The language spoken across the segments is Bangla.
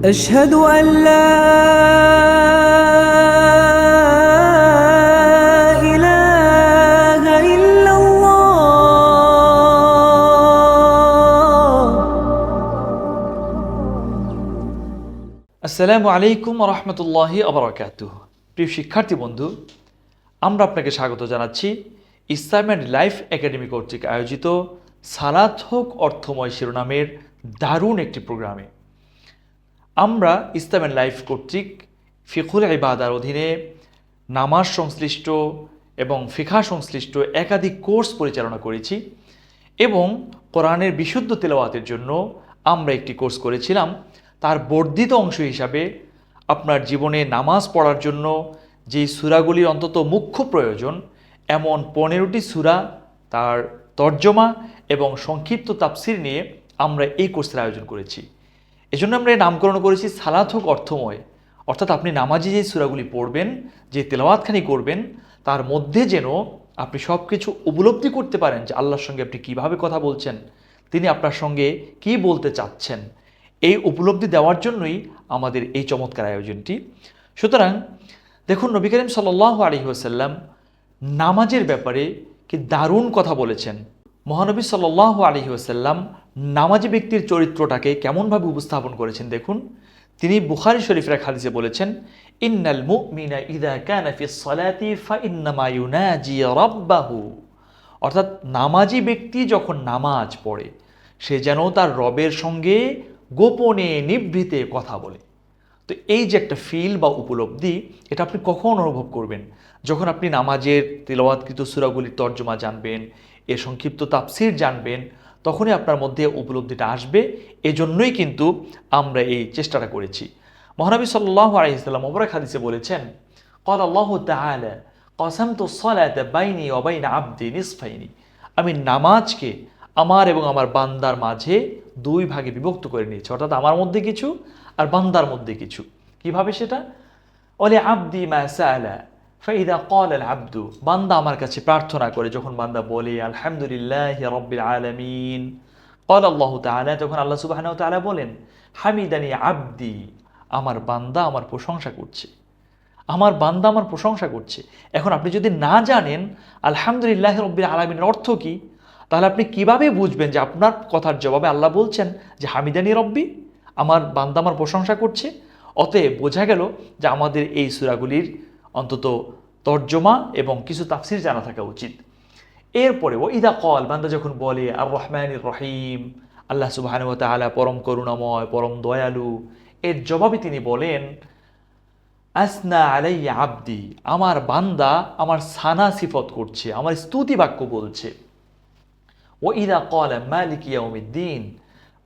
أشهد أن لا إله إلا الله আসসালামু আলাইকুম রহমতুল্লাহি আবরাকাত প্রিয় শিক্ষার্থী বন্ধু আমরা আপনাকে স্বাগত জানাচ্ছি ইসলাম অ্যান্ড লাইফ একাডেমি কর্তৃক আয়োজিত সালাত হোক অর্থময় শিরোনামের দারুণ একটি প্রোগ্রামে আমরা ইসলাম অ্যান্ড লাইফ কর্তৃক ফিকুল ইবাদার অধীনে নামাজ সংশ্লিষ্ট এবং ফিখা সংশ্লিষ্ট একাধিক কোর্স পরিচালনা করেছি এবং কোরআনের বিশুদ্ধ তেলাওয়াতের জন্য আমরা একটি কোর্স করেছিলাম। তার বর্ধিত অংশ হিসাবে আপনার জীবনে নামাজ পড়ার জন্য যেই সুরাগুলির অন্তত মুখ্য প্রয়োজন, এমন পনেরোটি সুরা, তার তর্জমা এবং সংক্ষিপ্ত তাফসির নিয়ে আমরা এই কোর্সের আয়োজন করেছি। এজন্য আমরা এর নামকরণ করেছি সালাত হোক অর্থময়। অর্থাৎ আপনি নামাজি যে সুরাগুলি পড়বেন, যে তেলাওয়াতখানি করবেন, তার মধ্যে যেন আপনি সব কিছু উপলব্ধি করতে পারেন যে আল্লাহর সঙ্গে আপনি কীভাবে কথা বলছেন, তিনি আপনার সঙ্গে কি বলতে চাচ্ছেন। এই উপলব্ধি দেওয়ার জন্যই আমাদের এই চমৎকার আয়োজনটি। সুতরাং দেখুন, নবী করিম সাল্লাহ ওসাল্লাম নামাজের ব্যাপারে কি দারুণ কথা বলেছেন। মহানবী সাল্লাহ ওসাল্লাম নামাজি ব্যক্তির চরিত্রটাকে কেমনভাবে উপস্থাপন করেছেন দেখুন। তিনি বুখারি শরীফের হাদিসে বলেছেন, ইন্নাল মুমিনা ইদা কানা ফি সলাতি ফা ইন্নামা ইউনাজি রাব্বাহু। অর্থাৎ নামাজি ব্যক্তি যখন নামাজ পড়ে, সে যেন তার রবের সঙ্গে গোপনে নিভৃতে কথা বলে। তো এই যে একটা ফিল বা উপলব্ধি, এটা আপনি কখন অনুভব করবেন? যখন আপনি নামাজের তিলওয়াতকৃত সুরাগুলির তর্জমা জানবেন, এর সংক্ষিপ্ত তাফসির জানবেন তখনই আপনার মধ্যে উপলব্ধিটা আসবে। এজন্যই কিন্তু আমরা এই চেষ্টাটা করেছি। মহানবী সাল্লাহ আলাইসাল্লাম ওবরা খাদিসে বলেছেন, কল আল্লাহ তাহলে কসাম তো বাইনি অবাইন আব্দি নিসফাইনি। আমি নামাজকে আমার এবং আমার বান্দার মাঝে দুই ভাগে বিভক্ত করে নিয়েছি। অর্থাৎ আমার মধ্যে কিছু আর বান্দার মধ্যে কিছু। কীভাবে সেটা? অলে আব্দি মা সালা ফাইদা কল আল আব্দু, বান্দা আমার কাছে প্রার্থনা করে, যখন বান্দা বলে, আলহামদুলিল্লাহ রব্বিল আলামিন। কল আল্লাহ তাআলা, তখন আল্লাহ সুবহানাহু ওয়া তাআলা বলেন, হামিদানি আব্দি, আমার বান্দা আমার প্রশংসা করছে। আমার বান্দা আমার প্রশংসা করছে। এখন আপনি যদি না জানেন, আলহামদুলিল্লাহ রব্বিল আলমিনের অর্থ কি? তাহলে আপনি কীভাবে বুঝবেন যে আপনার কথার জবাবে আল্লাহ বলছেন যে, হামিদানি রব্বি, আমার বান্দা আমার প্রশংসা করছে। অতএব বোঝা গেল যে আমাদের এই সুরাগুলির অন্তত তর্জমা এবং কিছু তাফসির জানা থাকা উচিত। এরপরে ও ইদা কল বান্দা যখন বলে আর রহমান রহিম, আল্লাহ সুবাহানু তাআলা পরম করুণাময়, পরম দয়ালু। এর জবাবে তিনি বলেন, আসনা আলাইয়া আব্দি, আমার বান্দা আমার সানা সিফত করছে, আমার স্তুতি বাক্য বলছে। ও ইদা কল মালিক ইয়াউমিদ্দিন,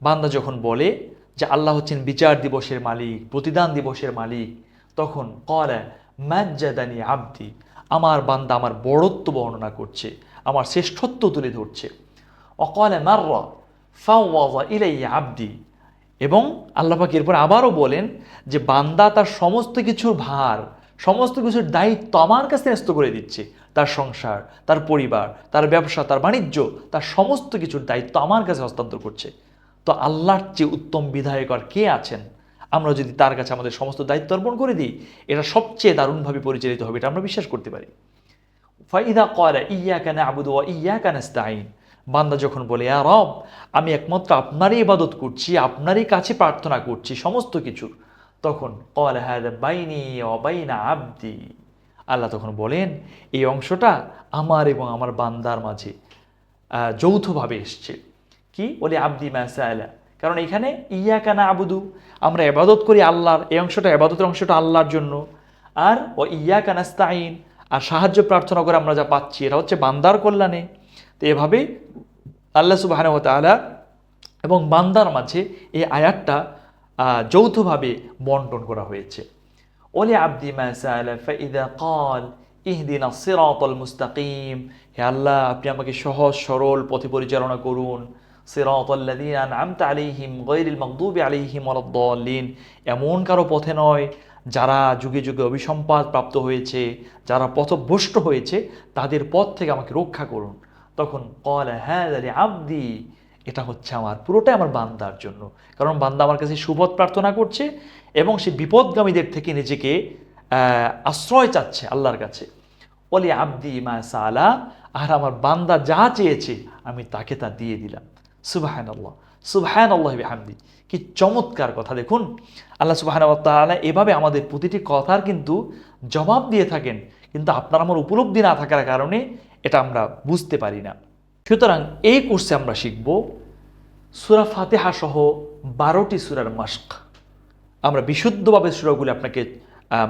বান্দা যখন বলে যে আল্লাহ হচ্ছেন বিচার দিবসের মালিক, প্রতিদান দিবসের মালিক, তখন কল মাজ্জাদানি আব্দি। আমার বান্দা আমার বড়ত্ব বর্ণনা করছে, আমার শ্রেষ্ঠত্ব তুলে ধরছে। অকল মাররা ফাওয়াজা ইলাই আব্দি। এবং আল্লাপাক এরপর আবারও বলেন যে, বান্দা তার সমস্ত কিছুর ভার, সমস্ত কিছুর দায়িত্ব আমার কাছে ন্যস্ত করে দিচ্ছে। তার সংসার, তার পরিবার, তার ব্যবসা, তার বাণিজ্য, তার সমস্ত কিছুর দায়িত্ব আমার কাছে হস্তান্তর করছে। তো আল্লাহর চেয়ে উত্তম বিধায়ক আর কে আছেন? আমরা যদি তার কাছে আমাদের সমস্ত দায়িত্ব অর্পণ করে দিই, এটা সবচেয়ে দারুণভাবে পরিচালিত হবে, এটা আমরা বিশ্বাস করতে পারি। ফাইদা কয়লা ইয়া কেন আবুদু ইয়া কানাস্তাইন বান্দা যখন বলে আর রব, আমি একমাত্র আপনারই ইবাদত করছি, আপনারই কাছে প্রার্থনা করছি সমস্ত কিছুর। তখন কল হ্যাঁ বাইনি অবাইনা আব্দি। আল্লাহ তখন বলেন, এই অংশটা আমার এবং আমার বান্দার মাঝে যৌথভাবে এসছে। কি? বলে, আব্দি ম্যাসায়লা কারণ এখানে ইয়া কানা আবুদু আমরা এবাদত করি আল্লাহর, এই অংশটা এবাদতের অংশটা আল্লাহর জন্য। আর ও ইয়া কানাস্তাইন আর সাহায্য প্রার্থনা করে আমরা যা পাচ্ছি, এটা হচ্ছে বান্দার কল্যাণে। তো এভাবেই আল্লাহ সুবাহ তাআলা এবং বান্দার মাঝে এই আয়াতটা যৌথভাবে বন্টন করা হয়েছে। ওলে আব্দি কল ইহদিনা সিরাতাল মুস্তাকিম, হে আল্লাহ, আপনি আমাকে সহজ সরল পথে পরিচালনা করুন। সিরাতাল্লাযীনা আন'আমতা আলাইহিম গায়রিল মাগদুবি আলাইহিম ওয়ালাদ-দাল্লিন এমন কারও পথে নয় যারা যুগে যুগে অভিসম্পাদ প্রাপ্ত হয়েছে, যারা পথভ্রষ্ট হয়েছে, তাদের পথ থেকে আমাকে রক্ষা করুন। তখন কল হ্যাঁ আব্দি এটা হচ্ছে আমার, পুরোটাই আমার বান্দার জন্য। কারণ বান্দা আমার কাছে সুপথ প্রার্থনা করছে এবং সে বিপদগামীদের থেকে নিজেকে আশ্রয় চাচ্ছে আল্লাহর কাছে। বলি আব্দি মা সালা, আর আমার বান্দা যা চেয়েছে, আমি তাকে তা দিয়ে দিলাম। সুবাহান আল্লাহ সুবাহান আল্লাহ হামদি কি চমৎকার কথা, দেখুন। আল্লাহ সুবাহান তাআলা এভাবে আমাদের প্রতিটি কথার কিন্তু জবাব দিয়ে থাকেন, কিন্তু আপনার আমার উপলব্ধি না থাকার কারণে এটা আমরা বুঝতে পারি না। সুতরাং এই কোর্সে আমরা শিখব, সুরা ফাতেহা সহ বারোটি সুরার মাস্ক আমরা বিশুদ্ধভাবে সুরাগুলি আপনাকে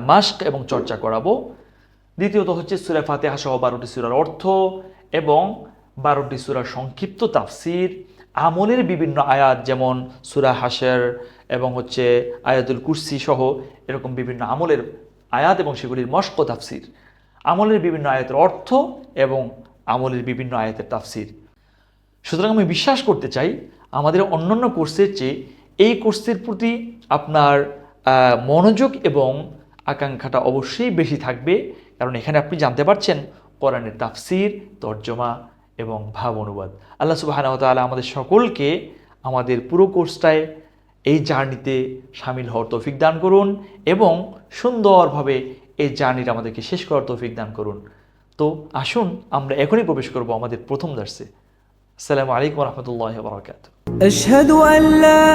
মাস্ক এবং চর্চা করাবো। দ্বিতীয়ত হচ্ছে সুরা ফাতেহা সহ বারোটি সুরার অর্থ এবং বারোটি সুরার সংক্ষিপ্ত তাফসির। আমলের বিভিন্ন আয়াত, যেমন সুরা হাসের এবং হচ্ছে আয়াতুল কুরসি সহ এরকম বিভিন্ন আমলের আয়াত এবং সেগুলির মস্ক তাফসির। আমলের বিভিন্ন আয়াতের অর্থ এবং আমলের বিভিন্ন আয়াতের তাফসির। সুতরাং আমি বিশ্বাস করতে চাই, আমাদের অন্যান্য কোর্সের চেয়ে এই কোর্সের প্রতি আপনার মনোযোগ এবং আকাঙ্ক্ষাটা অবশ্যই বেশি থাকবে। কারণ এখানে আপনি জানতে পারছেন কোরআনের তাফসির, তর্জমা এবং ভাব অনুবাদ আল্লাহ সুবাহ আমাদের সকলকে আমাদের পুরো কোর্সটায় এই জার্নিতে সামিল হওয়ার তৌফিক দান করুন এবং সুন্দরভাবে এই জার্নিটা আমাদেরকে শেষ করার তৌফিক দান করুন তো আসুন আমরা এখনই প্রবেশ করব আমাদের প্রথম দার্সে আসসালামু আলাইকুম রহমতুল্লাহ বরকাত أشهد أن لا